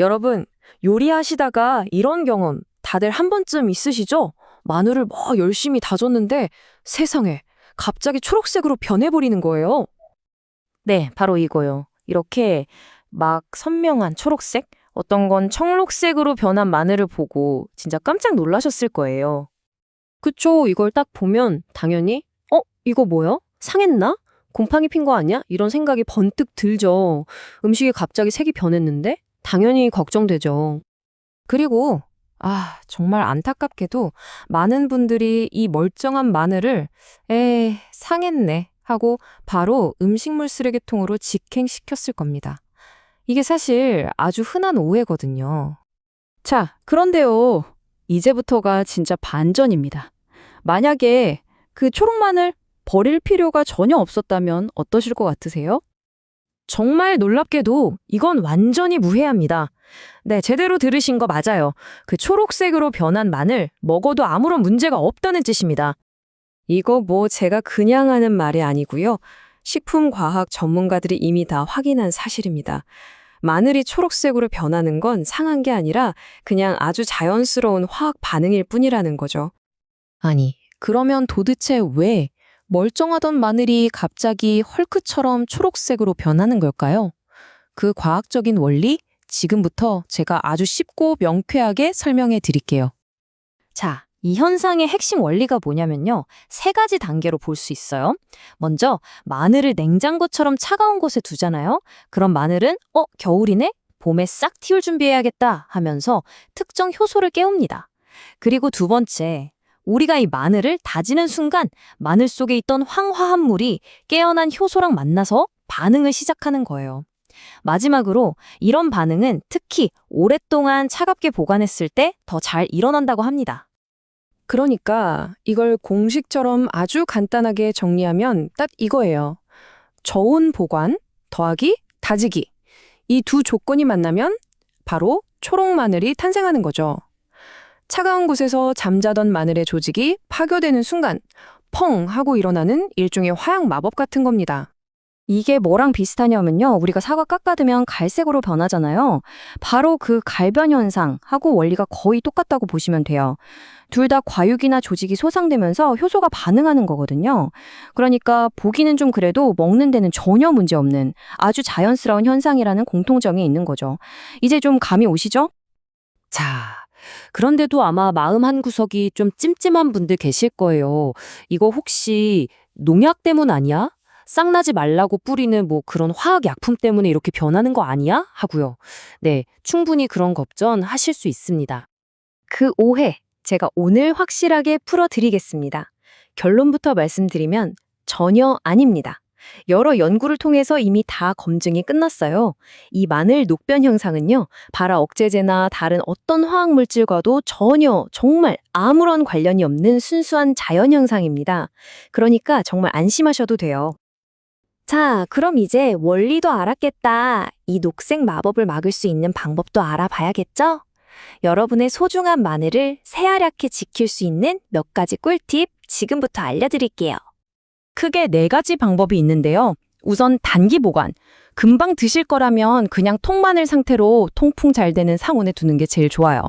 여러분, 요리하시다가 이런 경험 다들 한 번쯤 있으시죠? 마늘을 막 열심히 다졌는데 세상에 갑자기 초록색으로 변해버리는 거예요. 네, 바로 이거요. 이렇게 막 선명한 초록색? 어떤 건 청록색으로 변한 마늘을 보고 진짜 깜짝 놀라셨을 거예요. 그쵸, 이걸 딱 보면 당연히 어? 이거 뭐야? 상했나? 곰팡이 핀 거 아니야? 이런 생각이 번뜩 들죠. 음식이 갑자기 색이 변했는데 당연히 걱정되죠. 그리고 아, 정말 안타깝게도 많은 분들이 이 멀쩡한 마늘을 에, 상했네 하고 바로 음식물 쓰레기통으로 직행시켰을 겁니다. 이게 사실 아주 흔한 오해거든요. 자, 그런데요. 이제부터가 진짜 반전입니다. 만약에 그 초록마늘 버릴 필요가 전혀 없었다면 어떠실 것 같으세요? 정말 놀랍게도 이건 완전히 무해합니다. 네, 제대로 들으신 거 맞아요. 그 초록색으로 변한 마늘 먹어도 아무런 문제가 없다는 뜻입니다. 이거 뭐 제가 그냥 하는 말이 아니고요. 식품과학 전문가들이 이미 다 확인한 사실입니다. 마늘이 초록색으로 변하는 건 상한 게 아니라 그냥 아주 자연스러운 화학 반응일 뿐이라는 거죠. 아니, 그러면 도대체 왜 멀쩡하던 마늘이 갑자기 헐크처럼 초록색으로 변하는 걸까요? 그 과학적인 원리 지금부터 제가 아주 쉽고 명쾌하게 설명해 드릴게요. 자, 이 현상의 핵심 원리가 뭐냐면요. 세 가지 단계로 볼 수 있어요. 먼저, 마늘을 냉장고처럼 차가운 곳에 두잖아요. 그럼 마늘은, 어, 겨울이네? 봄에 싹 틔울 준비해야겠다 하면서 특정 효소를 깨웁니다. 그리고 두 번째, 우리가 이 마늘을 다지는 순간 마늘 속에 있던 황화합 물이 깨어난 효소랑 만나서 반응을 시작하는 거예요. 마지막으로 이런 반응은 특히 오랫동안 차갑게 보관했을 때 더 잘 일어난다고 합니다. 그러니까 이걸 공식처럼 아주 간단하게 정리하면 딱 이거예요. 저온 보관 더하기 다지기. 이 두 조건이 만나면 바로 초록 마늘이 탄생하는 거죠. 차가운 곳에서 잠자던 마늘의 조직이 파괴되는 순간 펑 하고 일어나는 일종의 화약 마법 같은 겁니다. 이게 뭐랑 비슷하냐면요. 우리가 사과 깎아두면 갈색으로 변하잖아요. 바로 그 갈변 현상하고 원리가 거의 똑같다고 보시면 돼요. 둘 다 과육이나 조직이 손상되면서 효소가 반응하는 거거든요. 그러니까 보기는 좀 그래도 먹는 데는 전혀 문제 없는 아주 자연스러운 현상이라는 공통점이 있는 거죠. 이제 좀 감이 오시죠? 자, 그런데도 아마 마음 한 구석이 좀 찜찜한 분들 계실 거예요. 이거 혹시 농약 때문 아니야? 쌍나지 말라고 뿌리는 뭐 그런 화학 약품 때문에 이렇게 변하는 거 아니야? 하고요. 네, 충분히 그런 걱정 하실 수 있습니다. 그 오해 제가 오늘 확실하게 풀어드리겠습니다. 결론부터 말씀드리면 전혀 아닙니다. 여러 연구를 통해서 이미 다 검증이 끝났어요. 이 마늘 녹변 현상은요, 발화 억제제나 다른 어떤 화학 물질과도 전혀 정말 아무런 관련이 없는 순수한 자연 현상입니다. 그러니까 정말 안심하셔도 돼요. 자, 그럼 이제 원리도 알았겠다. 이 녹색 마법을 막을 수 있는 방법도 알아봐야겠죠? 여러분의 소중한 마늘을 새하얗게 지킬 수 있는 몇 가지 꿀팁 지금부터 알려드릴게요. 크게 네 가지 방법이 있는데요. 우선 단기 보관. 금방 드실 거라면 그냥 통마늘 상태로 통풍 잘 되는 상온에 두는 게 제일 좋아요.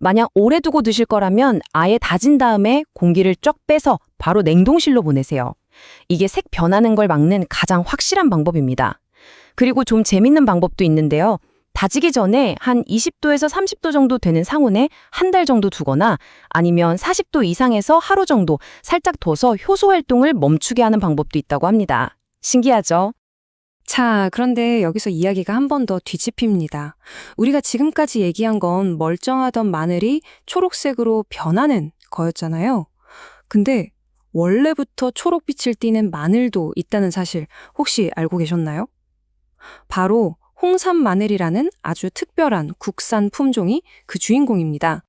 만약 오래 두고 드실 거라면 아예 다진 다음에 공기를 쫙 빼서 바로 냉동실로 보내세요. 이게 색 변하는 걸 막는 가장 확실한 방법입니다. 그리고 좀 재밌는 방법도 있는데요. 다지기 전에 한 20도에서 30도 정도 되는 상온에 한 달 정도 두거나 아니면 40도 이상에서 하루 정도 살짝 둬서 효소 활동을 멈추게 하는 방법도 있다고 합니다. 신기하죠? 자, 그런데 여기서 이야기가 한 번 더 뒤집힙니다. 우리가 지금까지 얘기한 건 멀쩡하던 마늘이 초록색으로 변하는 거였잖아요. 근데 원래부터 초록빛을 띠는 마늘도 있다는 사실 혹시 알고 계셨나요? 바로 홍삼 마늘이라는 아주 특별한 국산 품종이 그 주인공입니다.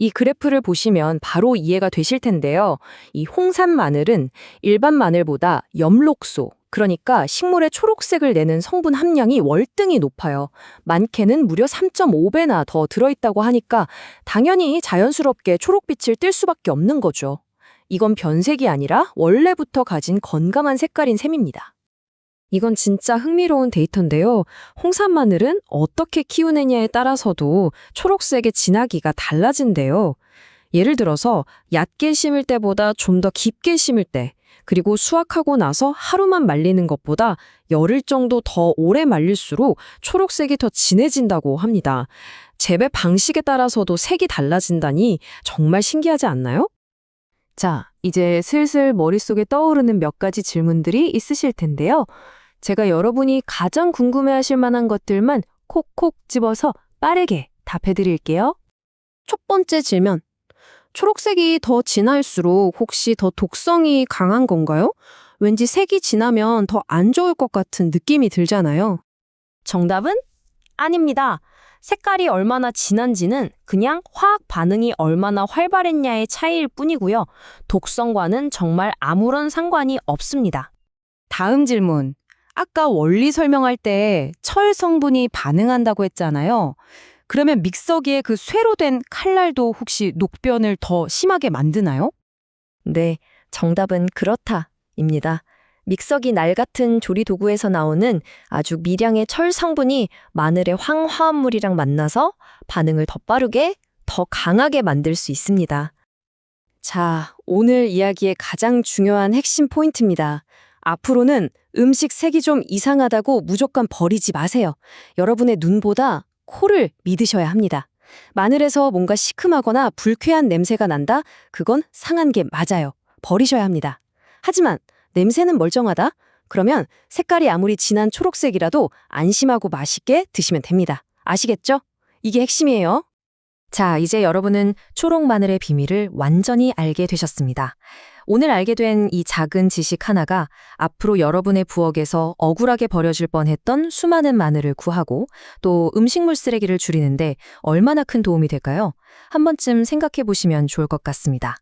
이 그래프를 보시면 바로 이해가 되실 텐데요. 이 홍삼 마늘은 일반 마늘보다 엽록소, 그러니까 식물의 초록색을 내는 성분 함량이 월등히 높아요. 많게는 무려 3.5배나 더 들어있다고 하니까 당연히 자연스럽게 초록빛을 띨 수밖에 없는 거죠. 이건 변색이 아니라 원래부터 가진 건강한 색깔인 셈입니다. 이건 진짜 흥미로운 데이터인데요. 홍산 마늘은 어떻게 키우느냐에 따라서도 초록색의 진하기가 달라진대요. 예를 들어서 얕게 심을 때보다 좀 더 깊게 심을 때, 그리고 수확하고 나서 하루만 말리는 것보다 열흘 정도 더 오래 말릴수록 초록색이 더 진해진다고 합니다. 재배 방식에 따라서도 색이 달라진다니 정말 신기하지 않나요? 자, 이제 슬슬 머릿속에 떠오르는 몇 가지 질문들이 있으실 텐데요. 제가 여러분이 가장 궁금해하실 만한 것들만 콕콕 집어서 빠르게 답해 드릴게요. 첫 번째 질문. 초록색이 더 진할수록 혹시 더 독성이 강한 건가요? 왠지 색이 진하면 더 안 좋을 것 같은 느낌이 들잖아요. 정답은 아닙니다. 색깔이 얼마나 진한지는 그냥 화학 반응이 얼마나 활발했냐의 차이일 뿐이고요. 독성과는 정말 아무런 상관이 없습니다. 다음 질문. 아까 원리 설명할 때 철 성분이 반응한다고 했잖아요. 그러면 믹서기에 그 쇠로 된 칼날도 혹시 녹변을 더 심하게 만드나요? 네, 정답은 그렇다입니다. 믹서기 날 같은 조리 도구에서 나오는 아주 미량의 철 성분이 마늘의 황화합물이랑 만나서 반응을 더 빠르게, 더 강하게 만들 수 있습니다. 자, 오늘 이야기의 가장 중요한 핵심 포인트입니다. 앞으로는 음식 색이 좀 이상하다고 무조건 버리지 마세요. 여러분의 눈보다 코를 믿으셔야 합니다. 마늘에서 뭔가 시큼하거나 불쾌한 냄새가 난다? 그건 상한 게 맞아요. 버리셔야 합니다. 하지만 냄새는 멀쩡하다? 그러면 색깔이 아무리 진한 초록색이라도 안심하고 맛있게 드시면 됩니다. 아시겠죠? 이게 핵심이에요. 자, 이제 여러분은 초록 마늘의 비밀을 완전히 알게 되셨습니다. 오늘 알게 된 이 작은 지식 하나가 앞으로 여러분의 부엌에서 억울하게 버려질 뻔했던 수많은 마늘을 구하고 또 음식물 쓰레기를 줄이는데 얼마나 큰 도움이 될까요? 한 번쯤 생각해 보시면 좋을 것 같습니다.